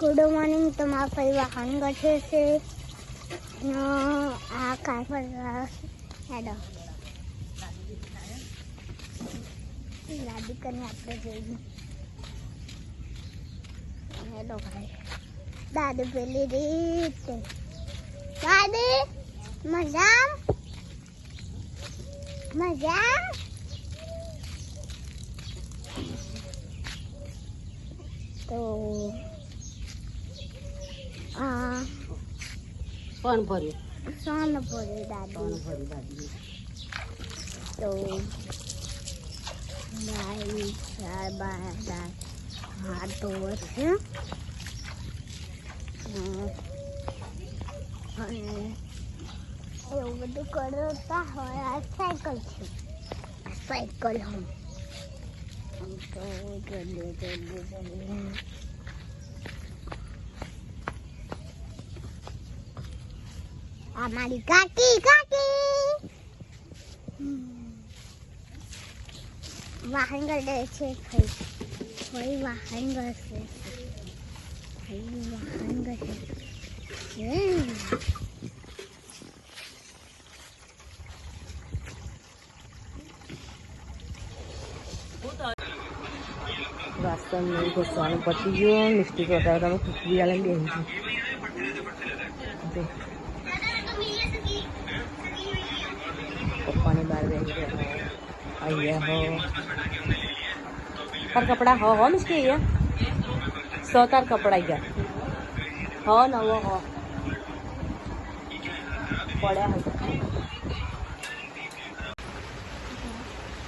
Good morning તમારા ફરી વાહન ગઠે છે. આ કાર પર હેડો. લાદી કરીને આપણે જઈએ. હેડો ભાઈ. દાદુ પેલી રીતે. દાદી મજા મજા તો આ પણ ભર્યું. સોન પણ દાદી. ભર્યું દાદી. તો ભાઈ ચાર બાર દાળ તો છે. એવું બધું કરતા હોય આ સાયકલ છે. સાયકલ હમ. તો જલ્દી જલ્દી જલ્દી. આ મારી કાકી કાકી વાહન ગળે છે ભાઈ ભાઈ વાહન ગળશે ભાઈ વાહન ગળે વાસ્તવ નહીં ઘસવાનું પતી ગયો મિસ્ટેક વધારે તમે ખુશબી આલે બેસી છે પપ્પાની બહાર બેસી તાર કપડા હો હો મિસ્ટી અહીંયા સો તાર કપડા ગયા હો નવો હો પડ્યા હતા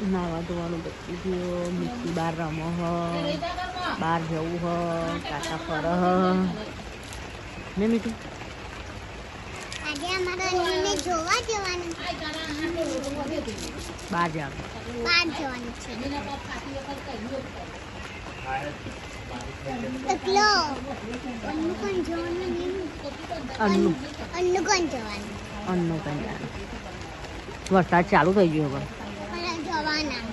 નાવા ધોવાનું બચી ગયો મીઠી બહાર રમો હ બહાર જવું હ કાકા ફર હ ને મીઠું જોવા જવાનું. બહાર જાવ બહાર જવાનું છે. એકલો. અન્નુ કોણ જવાનું અન્નું. અન્નુ કોણ જવાનું. અન્નું કંઈ જાણે વરસાદ ચાલુ થઈ ગયો હવે. પણ જવાના.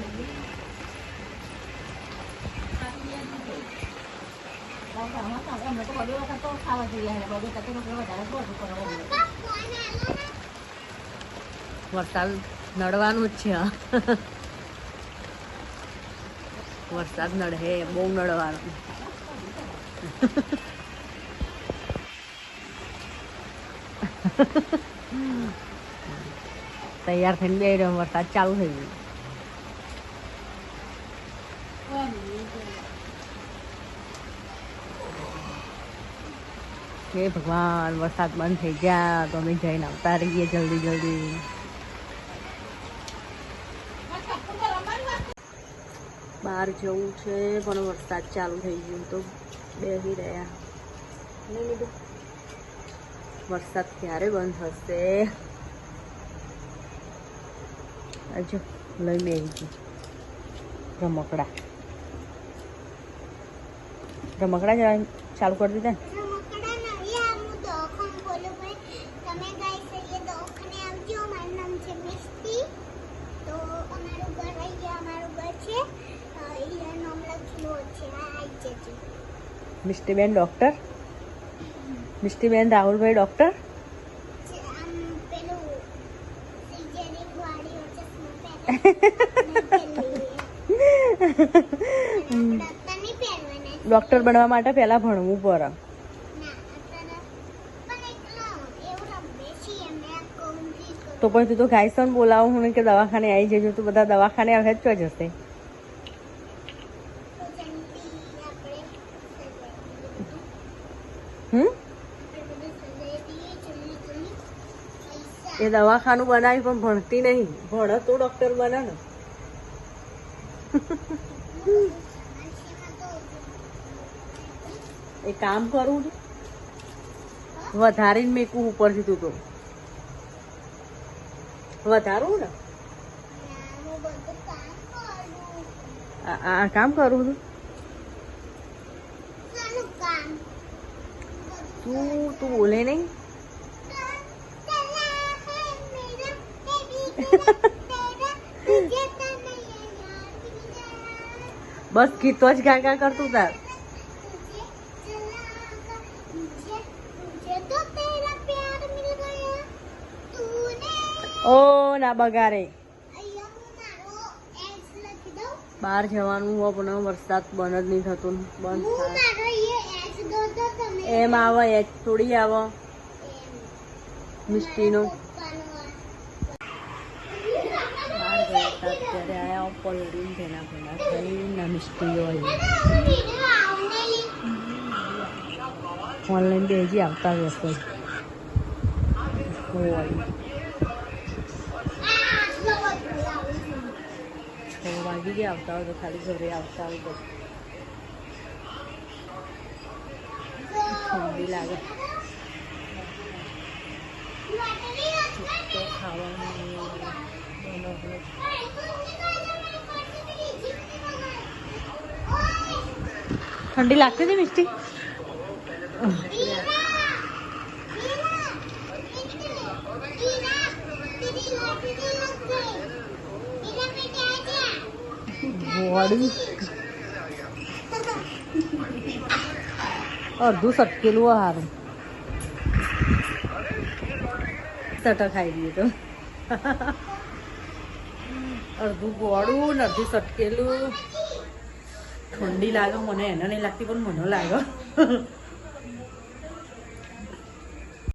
પપ્પા ફોન આલો ને વરસાદ નડવાનું જ છે વરસાદ નડે, બહુ નડવાનું. તૈયાર થઈને બે રહ્યો, વરસાદ ચાલુ થઈ ગયો. હે ભગવાન, વરસાદ બંધ થઈ ગયા, તો અમે જઈને આવતા રહીએ જલ્દી જલ્દી. બહાર જવું છે, પણ વરસાદ ચાલુ થઈ ગયો તો બેસી રહ્યા. નહીં લીધું વરસાદ ક્યારે બંધ થશે જો, લઈ બેસી ગઈ રમકડા. રમકડા ચાલુ કરી દીધા ને રમકડા નહીં આ હું દવાખાનું બોલું ભાઈ તમે ગાઈસ અહીંયા દવાખાને આવજો મારું નામ છે મિસ્ટી તો અમારું ઘર અહીંયા અમારું ઘર છે અ, અહીંયા નામ લખેલું છે આ આવી જજો મિષ્ટીબેન ડૉક્ટર? મિષ્ટીબેન રાહુલભાઈ ડૉક્ટર? ડૉક્ટર બનવા માટે પહેલાં ભણવું પડે. તો પણ તું તો ગાયસન બોલાવો હું કે દવાખાને આવી જજો, તો બધા દવાખાને હવે જ જશે તો જંતી આપણે હમ આપણે બધું સજાઈ દઈએ જલ્દી જલ્દી પૈસા એ દવાખાનું બનાવી પણ ભણતી નહીં. ભણે તો ડોક્ટર બને ને. એ કામ કરું ને વધારીને મેકું ઉપરથી તું તો. વધારું ને? આ કામ કરું છું. તું તું બોલે નહીં? બસ ગીતો જ ગાગા કરતું તાર. ઓ ના બગારે બહાર જવાનું પણ વરસાદ બંધ જ નહીં થતું બંધ એમ આવે એચ થોડી આવે. મિસ્ટીનું. ગયા હતા અત્યારે આવ્યા પલડીને ભેના ભેના થઈને હોય ઓનલાઈન બેજી આવતા રહેશે હોય વાગી ગયા આવતા હોય તો ખાલી ઘરે આવતા હોય બસ ઠંડી લાગે ખાવાનું. ઠંડી લાગતી હતી મિસ્ટી? અડધું સટકેલું હારું. સટા ખાઈ દઈએ તો અડધું ગોળું ને અડધું સટકેલું. ઠંડી લાગે મને એને નહીં લાગતી પણ મને લાગે.